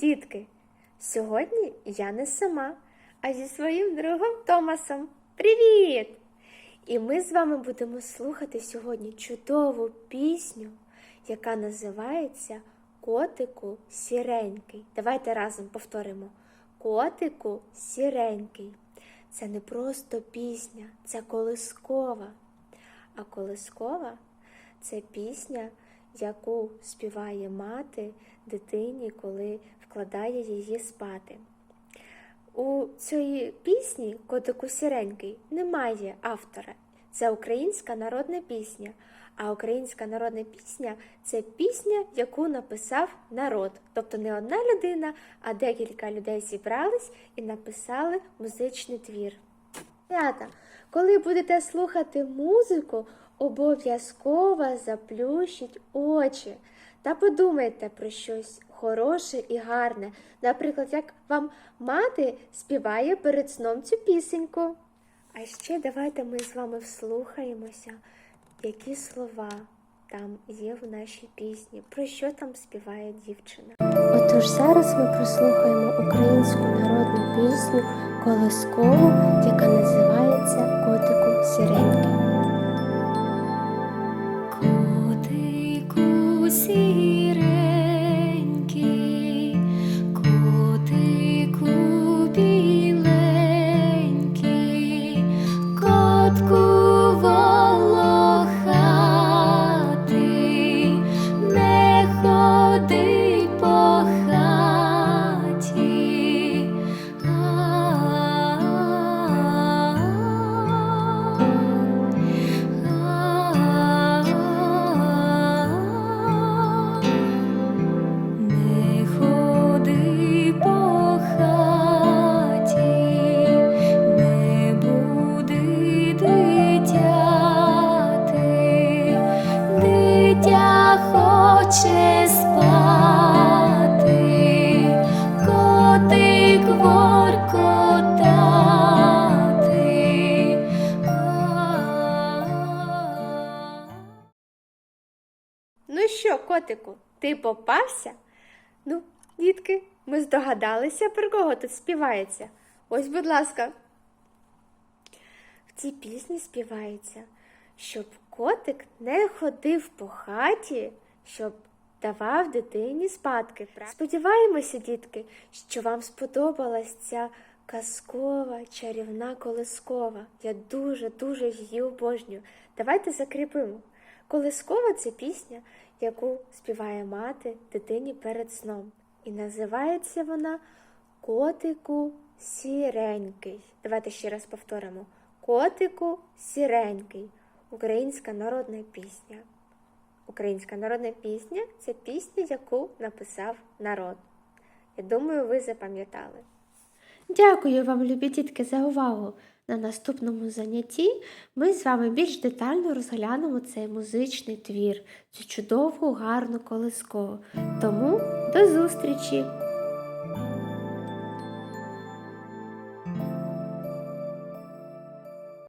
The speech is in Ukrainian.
дітки! Сьогодні я не сама, а зі своїм другом Томасом. Привіт! І ми з вами будемо слухати сьогодні чудову пісню, яка називається Котику сіренький. Давайте разом повторимо: Котику сіренький. Це не просто пісня, це колискова. А колискова це пісня, яку співає мати дитині, коли вкладає її спати. У цієї пісні Котику сіренький немає автора. Це українська народна пісня. А українська народна пісня це пісня, яку написав народ. Тобто не одна людина, а декілька людей зібрались і написали музичний твір. Ребята, коли будете слухати музику, обов'язково заплющіть очі та подумайте про щось хороше і гарне. Наприклад, як вам мати співає перед сном цю пісеньку. А ще давайте ми з вами вслухаємося, які слова там є в нашій пісні, про що там співає дівчина. Отож зараз ми прослухаємо українську народну пісню Колискову, яка називається Котику сіренький. Що, котику, ти попався? Ну, дітки, ми здогадалися, про кого тут співається. Ось, будь ласка. В цій пісні співається, щоб котик не ходив по хаті, щоб давав дитині спадки. Сподіваємося, дітки, що вам сподобалась ця казкова чарівна колискова. Я дуже-дуже її обожнюю. Давайте закріпимо. Колискова це пісня, яку співає мати дитині перед сном. І називається вона Котику сіренький. Давайте ще раз повторимо: Котику сіренький. Українська народна пісня. Українська народна пісня це пісня, яку написав народ. Я думаю, ви запам'ятали. Дякую вам, любі дітки, за увагу. На наступному занятті ми з вами більш детально розглянемо цей музичний твір, цю чудову, гарну колискову. Тому до зустрічі!